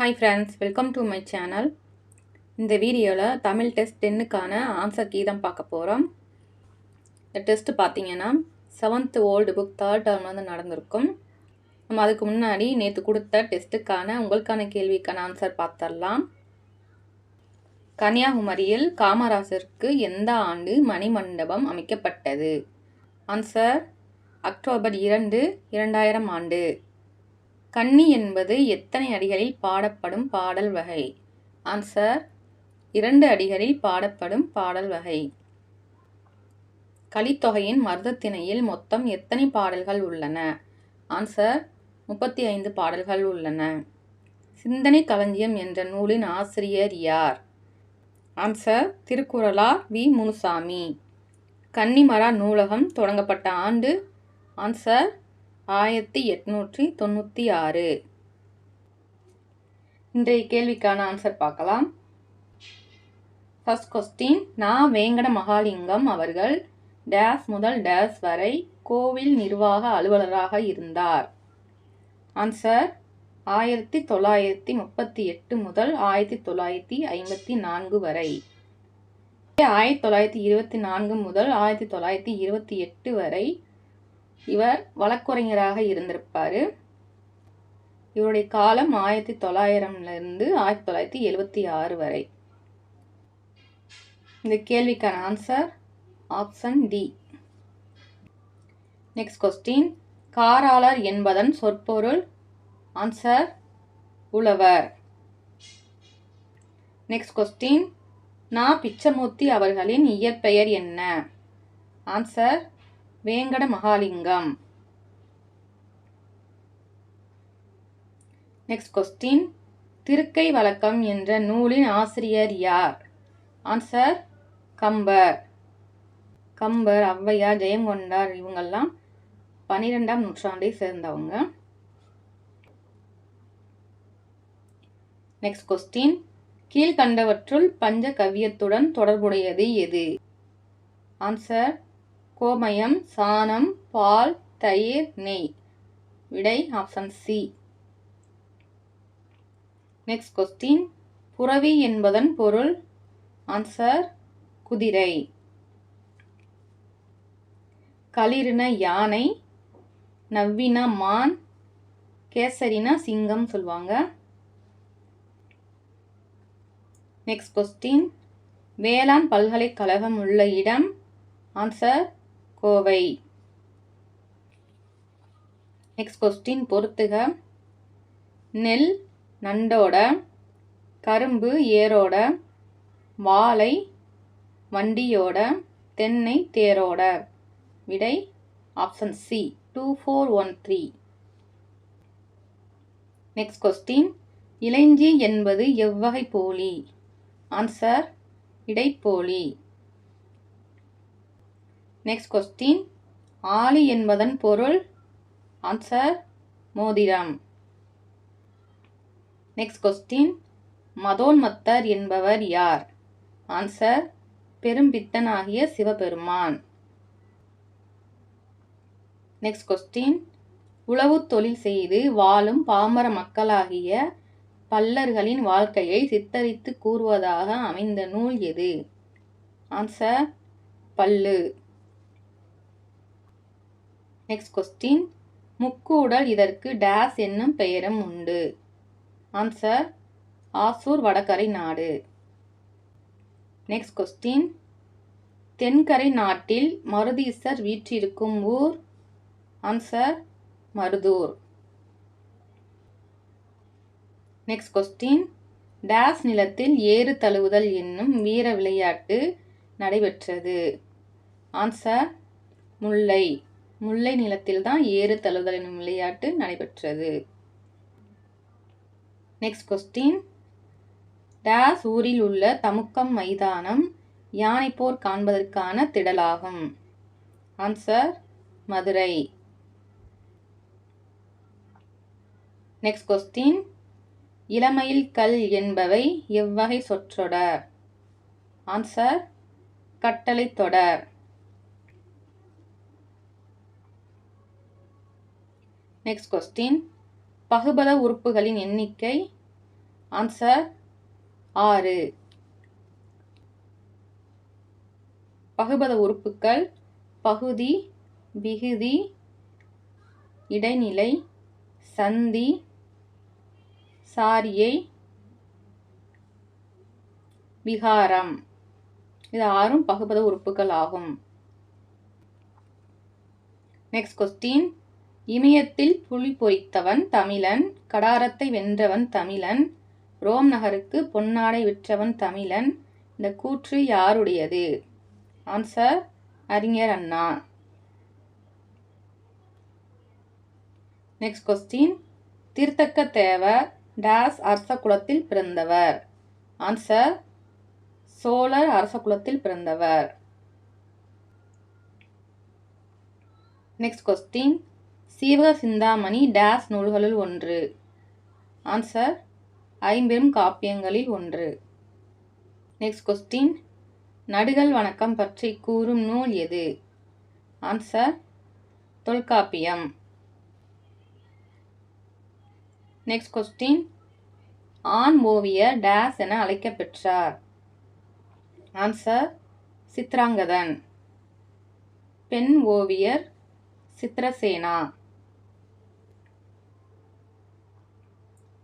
Hi friends welcome to my channel இந்த வீடியோவில் Tamil test டென்னுக்கான ஆன்சர் கீ தான் பார்க்க போகிறோம் இந்த டெஸ்ட்டு பார்த்தீங்கன்னா seventh old book third term வந்து நடந்திருக்கும். நம்ம அதுக்கு முன்னாடி நேற்று கொடுத்த டெஸ்ட்டுக்கான உங்களுக்கான கேள்விக்கான ஆன்சர் பார்த்துடலாம் கன்னியாகுமரியில் காமராசருக்கு எந்த ஆண்டு மணிமண்டபம் அமைக்கப்பட்டது? ஆன்சர் அக்டோபர் இரண்டு இரண்டாயிரம் ஆண்டு. கன்னி என்பது எத்தனை அடிகளில் பாடப்படும் பாடல் வகை? ஆன்சர் இரண்டு அடிகளில் பாடப்படும் பாடல் வகை. கலித்தொகையின் மருதத்திணையில் மொத்தம் எத்தனை பாடல்கள் உள்ளன? ஆன்சர் முப்பத்தி ஐந்து பாடல்கள் உள்ளன. சிந்தனை களஞ்சியம் என்ற நூலின் ஆசிரியர் யார்? Answer Thirukkuralar V. Munusamy. Connemara நூலகம் தொடங்கப்பட்ட ஆண்டு? ஆன்சர் ஆயிரத்தி எட்நூற்றி தொண்ணூற்றி ஆறு. இன்றைய கேள்விக்கான ஆன்சர் பார்க்கலாம். ஃபர்ஸ்ட் கொஸ்டின் நா வேங்கட மகாலிங்கம் அவர்கள் டேஸ் முதல் டேஸ் வரை கோவில் நிர்வாக அலுவலராக இருந்தார். ஆன்சர் ஆயிரத்தி தொள்ளாயிரத்தி முப்பத்தி எட்டு முதல் ஆயிரத்தி தொள்ளாயிரத்தி ஐம்பத்தி நான்கு வரை. ஆயிரத்தி தொள்ளாயிரத்தி இருபத்தி நான்கு முதல் ஆயிரத்தி தொள்ளாயிரத்தி இருபத்தி எட்டு வரை இவர் வழக்குரைஞராக இருந்திருப்பார். இவருடைய காலம் ஆயிரத்தி தொள்ளாயிரம்லேருந்து ஆயிரத்தி தொள்ளாயிரத்தி எழுபத்தி ஆறு வரை. இந்த கேள்விக்கான answer option D next question காராளர் என்பதன் சொற்பொருள் ஆன்சர் உழவர். நெக்ஸ்ட் கொஸ்டின் நா பிச்சமூர்த்தி அவர்களின் இயற்பெயர் என்ன? Answer Venkata Mahalingam. Next question திருக்கை வழக்கம் என்ற நூலின் ஆசிரியர் யார்? ஆன்சர் கம்பர். கம்பர் ஔவையார் ஜெயங்கொண்டார் இவங்கெல்லாம் பன்னிரெண்டாம் நூற்றாண்டை சேர்ந்தவங்க. நெக்ஸ்ட் கொஸ்டின் கீழ்கண்டவற்றுள் பஞ்ச கவியத்துடன் தொடர்புடையது எது? ஆன்சர் கோமயம் சாணம் பால் தயிர் நெய். விடை ஆப்ஷன் சி நெக்ஸ்ட் கொஸ்டின் புறவி என்பதன் பொருள்? ஆன்சர் குதிரை. களிரின யானை நவ்வின மான் கேசரின சிங்கம் சொல்லுவாங்க நெக்ஸ்ட் கொஸ்டின் வேளாண் பல்கலைக்கழகம் உள்ள இடம்? ஆன்சர் கோவை. நெக்ஸ்ட் கொஸ்டின் பொறுத்துக. நெல் நண்டோட கரும்பு ஏரோட வாழை வண்டியோட தென்னை தேரோட. விடை option C two four one three next question இளைஞ்சி என்பது எவ்வகை போலி? ஆன்சர் இடைப்போலி. நெக்ஸ்ட் கொஸ்டின் ஆலி என்பதன் பொருள்? ஆன்சர் மோதிரம். நெக்ஸ்ட் கொஸ்டின் மதோன்மத்தர் என்பவர் யார்? ஆன்சர் பெரும்பித்தனாகிய சிவபெருமான். நெக்ஸ்ட் கொஸ்டின் உளவு தொழில் செய்து வாழும் பாமர மக்களாகிய பல்லர்களின் வாழ்க்கையை சித்தரித்து கூறுவதாக அமைந்த நூல் எது? ஆன்சர் பல்லு. நெக்ஸ்ட் கொஸ்டின் முக்கூடல் இதற்கு டேஸ் என்னும் பெயரும் உண்டு. ஆன்சர் ஆசூர் வடகரை நாடு. நெக்ஸ்ட் கொஸ்டின் தென்கரை நாட்டில் மருதீசர் வீற்றிருக்கும் ஊர்? Answer Maruthur. Next question days நிலத்தில் ஏறு தழுவுதல் என்னும் வீர விளையாட்டு நடைபெற்றது. ஆன்சர் முல்லை. முல்லை நிலத்தில் தான் ஏறு தழுதல் என்னும் விளையாட்டு நடைபெற்றது. நெக்ஸ்ட் கொஸ்டின் டேஸ் ஊரில் உள்ள தமுக்கம் மைதானம் யானைப்போர் காண்பதற்கான திடலாகும். ஆன்சர் மதுரை. நெக்ஸ்ட் கொஸ்டின் இளமையில் கல் என்பவை எவ்வகை சொற்றொடர்? ஆன்சர் கட்டளை தொடர். நெக்ஸ்ட் கொஸ்டின் பகுபத உறுப்புகளின் எண்ணிக்கை ஆன்சர் ஆறு. பகுபத உறுப்புகள் பகுதி விகுதி இடைநிலை சந்தி சாரியை விகாரம். இது ஆறும் பகுபத உறுப்புகள் ஆகும். நெக்ஸ்ட் கொஸ்டின் இமயத்தில் புலி பொறித்தவன் தமிழன் கடாரத்தை வென்றவன் தமிழன் ரோம் நகருக்கு பொன்னாடை விற்றவன் தமிழன் இந்த கூற்று யாருடையது? ஆன்சர் அறிஞர் அண்ணா. நெக்ஸ்ட் கொஸ்டின் தீர்த்தக்க தேவர் டேஸ் அரச குலத்தில் பிறந்தவர். ஆன்சர் சோழர் அரச குலத்தில் பிறந்தவர். Next question Seevaka Chintamani days நூல்களுள் ஒன்று. ஆன்சர் ஐம்பெரும் காப்பியங்களில் ஒன்று. நெக்ஸ்ட் கொஸ்டின் நடுகள் வணக்கம் பற்றி கூறும் நூல் எது? ஆன்சர் தொல்காப்பியம். நெக்ஸ்ட் கொஸ்டின் ஆண் ஓவியர் டேஸ் என அழைக்கப்பெற்றார் ஆன்சர் சித்ராங்கதன். பெண் ஓவியர் சித்ரசேனா.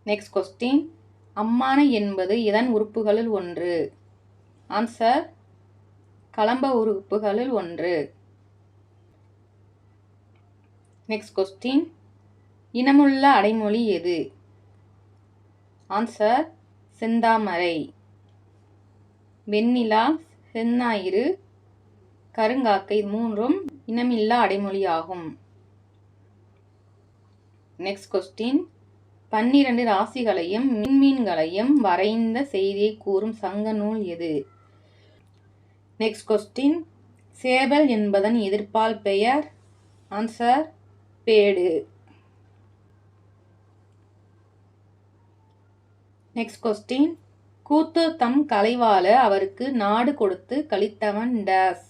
நெக்ஸ்ட் கொஸ்டின் அம்மானை என்பது இதன் உறுப்புகளில் ஒன்று. ஆன்சர் கலம்ப உறுப்புகளில் ஒன்று. நெக்ஸ்ட் கொஸ்டின் இனமுள்ள அடைமொழி எது? ஆன்சர் செந்தாமரை. வெண்ணிலா செந்நாயிறு கருங்காக்கை மூன்றும் இனமில்லா அடைமொழியாகும். நெக்ஸ்ட் கொஸ்டின் பன்னிரண்டு ராசிகளையும் மின்மீன்களையும் வரைந்த செய்தியை கூறும் சங்க நூல் எது? நெக்ஸ்ட் கொஸ்டின் சேவல் என்பதன் எதிர்ப்பால் பெயர்? Answer pad. நெக்ஸ்ட் கொஸ்டின் கூத்து தம் கலைவால அவருக்கு நாடு கொடுத்து கழித்தவன் days?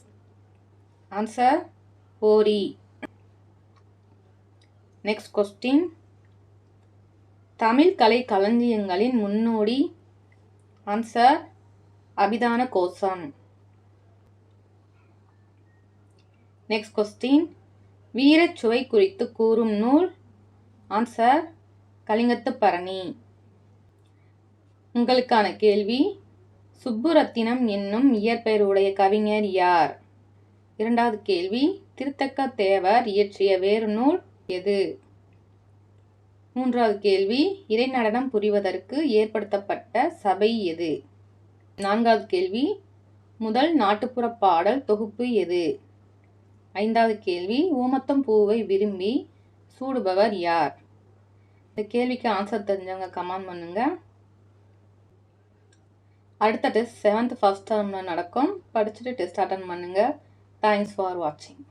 Answer Ori. Next question Tamil கலை களஞ்சியங்களின் முன்னோடி answer Abithana Kosam next question வீரச்சுவை குறித்து கூறும் நூல் ஆன்சர் கலிங்கத்து பரணி உங்களுக்கான கேள்வி சுப்புரத்தினம் என்னும் இயற்பெயருடைய கவிஞர் யார்? இரண்டாவது கேள்வி திருத்தக்க தேவர் இயற்றிய வேறு நூல் எது? மூன்றாவது கேள்வி இறைநடனம் புரிவதற்கு ஏற்படுத்தப்பட்ட சபை எது? நான்காவது கேள்வி முதல் நாட்டுப்புற பாடல் தொகுப்பு எது? ஐந்தாவது கேள்வி ஊமத்தம் பூவை விரும்பி சூடுபவர் யார்? இந்த கேள்விக்கு ஆன்சர் தெரிஞ்சவங்க கமெண்ட் பண்ணுங்க. அடுத்த டெஸ்ட் செவன்த் ஃபர்ஸ்ட் டேர்மில் நடக்கும். படிச்சுட்டு டெஸ்ட் அட்டன் பண்ணுங்கள் தேங்க்ஸ் ஃபார் வாட்சிங்